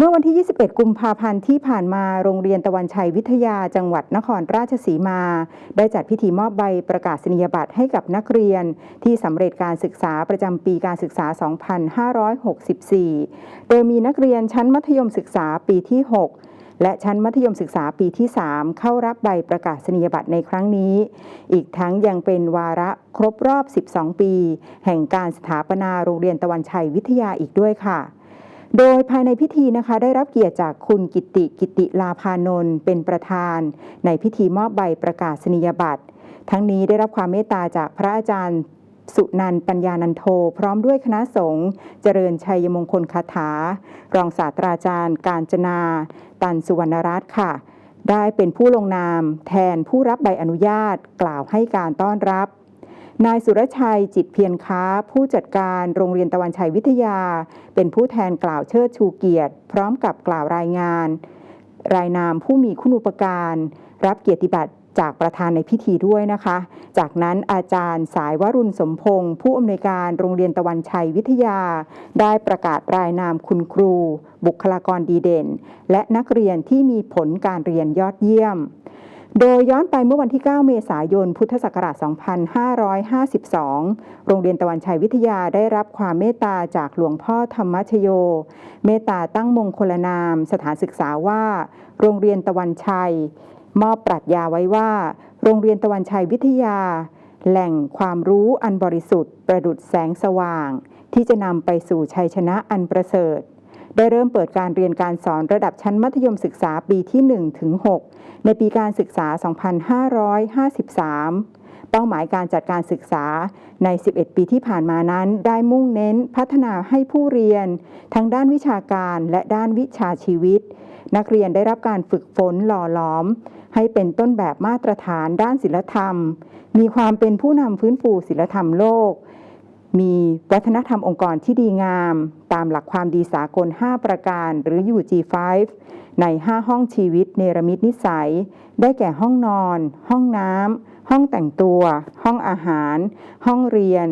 เมื่อวันที่ 21 กุมภาพันธ์ที่ผ่านมาโรงเรียนตะวันชัยวิทยาจังหวัดนครราชสีมา ได้จัดพิธีมอบใบประกาศนียบัตรให้กับนักเรียน ที่สำเร็จการศึกษาประจำปีการศึกษา 2564 โดยมีนักเรียนชั้นมัธยมศึกษาปีที่ 6และชั้นมัธยมศึกษาปีที่ 3 เข้ารับใบประกาศนียบัตรในครั้งนี้ อีกทั้งยังเป็นวาระครบรอบ 12 ปี แห่งการสถาปนาโรงเรียนตะวันชัยวิทยาอีกด้วยค่ะ โดยภายในพิธีนะคะได้รับเกียรติจากคุณกิติกิติลาภานนท์เป็นประธาน ในพิธีมอบใบประกาศนียบัตร ทั้งนี้ได้รับความเมตตาจากพระอาจารย์สุนันปัญญานันโท พร้อมด้วยคณะสงฆ์เจริญชัยมงคลคาถา รองศาสตราจารย์ การจนา ตันสุวรรณรัตน์ค่ะ ได้เป็นผู้ลงนาม แทนผู้รับใบอนุญาตกล่าวให้การต้อนรับ นายสุรชัยจิตเพียรค้า ผู้จัดการโรงเรียนตะวันชัยวิทยา เป็นผู้แทนกล่าวเชิดชูเกียรติ พร้อมกับกล่าวรายงาน รายนามผู้มีคุณูปการ รับเกียรติบัตรจากประธานในพิธีด้วยนะคะ จากนั้นอาจารย์สายวรุณสมพงศ์ผู้อำนวยการโรงเรียนตะวันชัยวิทยา ได้ประกาศรายนามคุณครู บุคลากรดีเด่น และนักเรียนที่มีผลการเรียนยอดเยี่ยม โดยย้อนไปเมื่อวันที่ 9 เมษายน พุทธศักราช 2552 โรงเรียนตะวันชัยวิทยาได้รับความเมตตาจากหลวงพ่อธรรมชโย เมตตาตั้งมงคลนาม สถานศึกษาว่า โรงเรียนตะวันชัย มอบปรัชญาไว้ว่า โรงเรียนตะวันชัยวิทยา แหล่งความรู้อันบริสุทธิ์ ประดุดแสงสว่าง ที่จะนำไปสู่ชัยชนะอันประเสริฐ ได้เริ่มเปิดการเรียนการสอนระดับชั้นมัธยมศึกษาปีที่1ถึง6ในปีการศึกษา 2553เป้าหมายการจัดการศึกษาใน 11 ปีที่ผ่านมานั้น ได้มุ่งเน้นพัฒนาให้ผู้เรียน ทั้งด้านวิชาการและด้านวิชาชีวิต นักเรียนได้รับการฝึกฝนหล่อหลอม ให้เป็นต้นแบบมาตรฐานด้านศิลธรรม มีความเป็นผู้นำฟื้นฟูศิลธรรมโลก มีวัฒนธรรมองค์กรที่ดีงาม ตามหลักความดีสากล 5 ประการ หรือ UG5 ใน 5 ห้องชีวิตเนรมิตนิสัย ได้แก่ห้องนอน ห้องน้ำห้องแต่งตัว ห้องอาหาร ห้องเรียน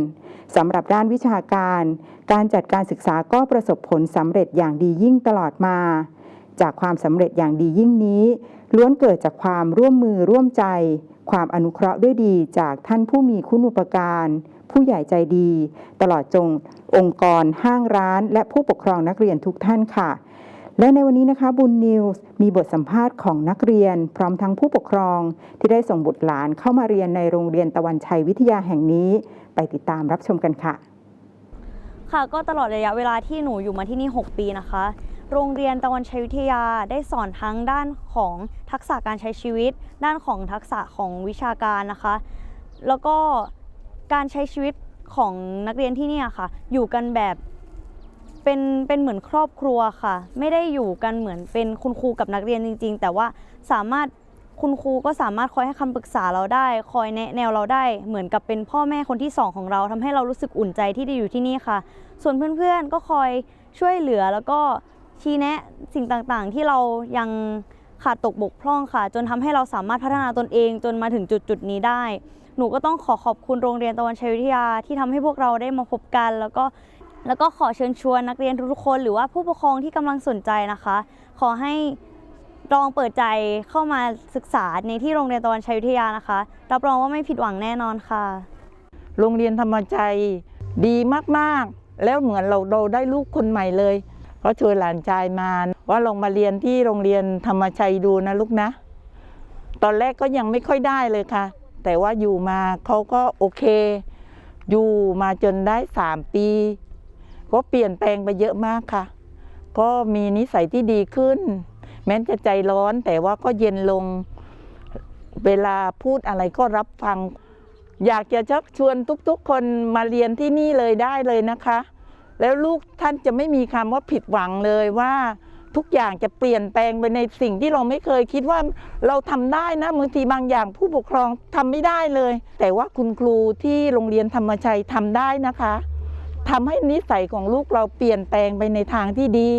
สำหรับด้านวิชาการ การจัดการศึกษาก็ประสบผลสำเร็จอย่างดียิ่งตลอดมา จากความสำเร็จอย่างดียิ่งนี้ ล้วนเกิดจากความร่วมมือร่วมใจ ความอนุเคราะห์ด้วยดีจากท่านผู้มีคุณูปการ ผู้ใหญ่ใจดี ตลอดจงองค์กร ห้างร้าน และผู้ปกครองนักเรียนทุกท่านค่ะ และในวันนี้นะคะบุญนิวส์มีบทสัมภาษณ์ของนักเรียน พร้อมทั้งผู้ปกครอง ที่ได้ส่งบุตรหลานเข้ามาเรียนในโรงเรียนตะวันชัยวิทยาแห่งนี้ ไปติดตามรับชมกันค่ะ ค่ะก็ตลอดระยะเวลาที่หนูอยู่มาที่นี่ 6 ปีนะคะ โรงเรียนตะวันชัยวิทยาได้สอนทั้งด้านของทักษะการใช้ชีวิต ด้านของทักษะของวิชาการนะคะ แล้วก็ การใช้ชีวิตของนักเรียนที่นี่ค่ะ อยู่กันแบบเป็นเป็นเหมือนครอบครัวค่ะ ไม่ได้อยู่กันเหมือนเป็นคุณครูกับนักเรียนจริง ๆ แต่ว่าสามารถคุณครูก็สามารถคอยให้คำปรึกษาเราได้ คอยแนะแนวเราได้ เหมือนกับเป็นพ่อแม่คนที่สองของเราทำให้เรารู้สึกอุ่นใจที่ได้อยู่ที่นี่ค่ะ ส่วนเพื่อนๆก็คอยช่วยเหลือแล้วก็ชี้แนะสิ่งต่างๆ ที่เรายัง ขาดตกบกพร่องค่ะ จนทำให้เราสามารถพัฒนาตนเองจนมาถึงจุดๆนี้ได้ หนูก็ต้องขอขอบคุณโรงเรียนตะวันชัยวิทยาที่ทำให้พวกเราได้มาพบกัน แล้วก็แล้วก็ขอเชิญชวนนักเรียนทุกๆคน หรือว่าผู้ปกครองที่กำลังสนใจนะคะ ขอให้ลองเปิดใจเข้ามาศึกษาในที่โรงเรียนตะวันชัยวิทยานะคะ รับรองว่าไม่ผิดหวังแน่นอนค่ะ โรงเรียนธรรมใจดีมากๆ แล้วเหมือนเราเราได้ลูกคนใหม่เลย เพราชวนหลานชายมาว่าลองมาเรียนที่โรงเรียนธรรมชัยดูนะลูกนะ ตอนแรกก็ยังไม่ค่อยได้เลยค่ะ แต่ว่าอยู่มาเขาก็โอเค อยู่มาจนได้สามปี ก็เปลี่ยนแปลงไปเยอะมากค่ะ ก็มีนิสัยที่ดีขึ้น แม้จะใจร้อนแต่ว่าก็เย็นลงเวลาพูดอะไรก็รับฟัง อยากจะชักชวนทุกๆคนมาเรียนที่นี่เลยได้เลยนะคะ แล้วลูกท่านจะไม่มีคำว่าผิดหวังเลยว่าทุกอย่างจะเปลี่ยนแปลงไปในสิ่งที่เราไม่เคยคิดว่าเราทำได้นะบางทีบางอย่างผู้ปกครองทำไม่ได้เลย แต่ว่าคุณครูที่โรงเรียนธรรมชัยทำได้นะคะทำให้นิสัยของลูกเราเปลี่ยนแปลงไปในทางที่ดี